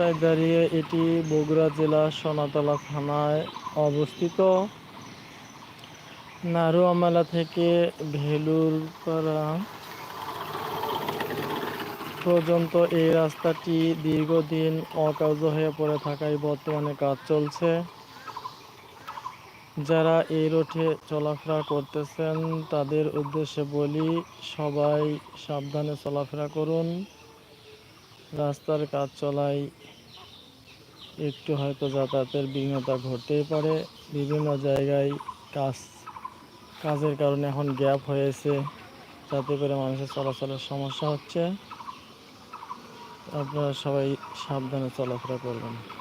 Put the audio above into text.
রাস্তায় দাঁড়িয়ে এটি বগুড়া জেলার সোনাতলা থানায় অবস্থিত। নারুয়া মেলা থেকে ভেলুরপাড়া পর্যন্ত এই রাস্তাটি দীর্ঘদিন অকার্য হয়ে পড়ে থাকায় বর্তমানে কাজ চলছে। যারা এই রোডে চলাফেরা করতেছেন, তাদের উদ্দেশ্যে বলি, সবাই সাবধানে চলাফেরা করুন। রাস্তার কাজ চলায় একটু হয়তো যাতায়াতের বিঘ্নতা ঘটতেই পারে। বিভিন্ন জায়গায় কাজ, কাজের কারণে এখন গ্যাপ হয়েছে, যাতে করে মানুষের চলাচলের সমস্যা হচ্ছে। আপনারা সবাই সাবধানে চলাফেরা করবেন।